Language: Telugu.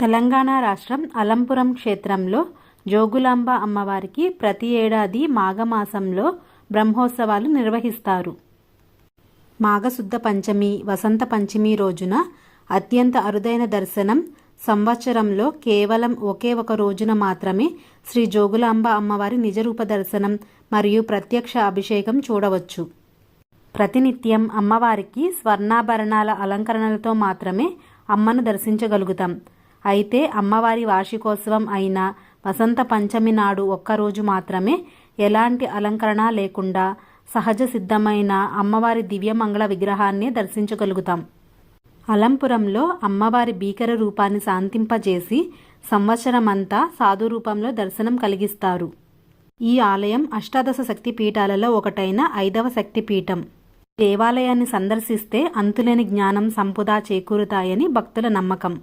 తెలంగాణ రాష్ట్రం అలంపురం క్షేత్రంలో జోగులాంబ అమ్మవారికి ప్రతి ఏడాది మాఘమాసంలో బ్రహ్మోత్సవాలు నిర్వహిస్తారు. మాఘశుద్ధ పంచమి వసంత పంచమి రోజున అత్యంత అరుదైన దర్శనం సంవత్సరంలో కేవలం ఒకే ఒక రోజున మాత్రమే శ్రీ జోగులాంబ అమ్మవారి నిజరూప దర్శనం మరియు ప్రత్యక్ష అభిషేకం చూడవచ్చు. ప్రతినిత్యం అమ్మవారికి స్వర్ణాభరణాల అలంకరణలతో మాత్రమే అమ్మను దర్శించగలుగుతాం. అయితే అమ్మవారి వార్షికోత్సవం అయిన వసంత పంచమి నాడు ఒక్కరోజు మాత్రమే ఎలాంటి అలంకరణ లేకుండా సహజ సిద్ధమైన అమ్మవారి దివ్యమంగళ విగ్రహాన్ని దర్శించగలుగుతాం. అలంపురంలో అమ్మవారి భీకర రూపాన్ని శాంతింపజేసి సంవత్సరమంతా సాధు రూపంలో దర్శనం కలిగిస్తారు. ఈ ఆలయం అష్టాదశ శక్తి పీఠాలలో ఒకటైన ఐదవ శక్తి పీఠం. దేవాలయాన్ని సందర్శిస్తే అంతులేని జ్ఞానం సంపుదా చేకూరుతాయని భక్తుల నమ్మకం.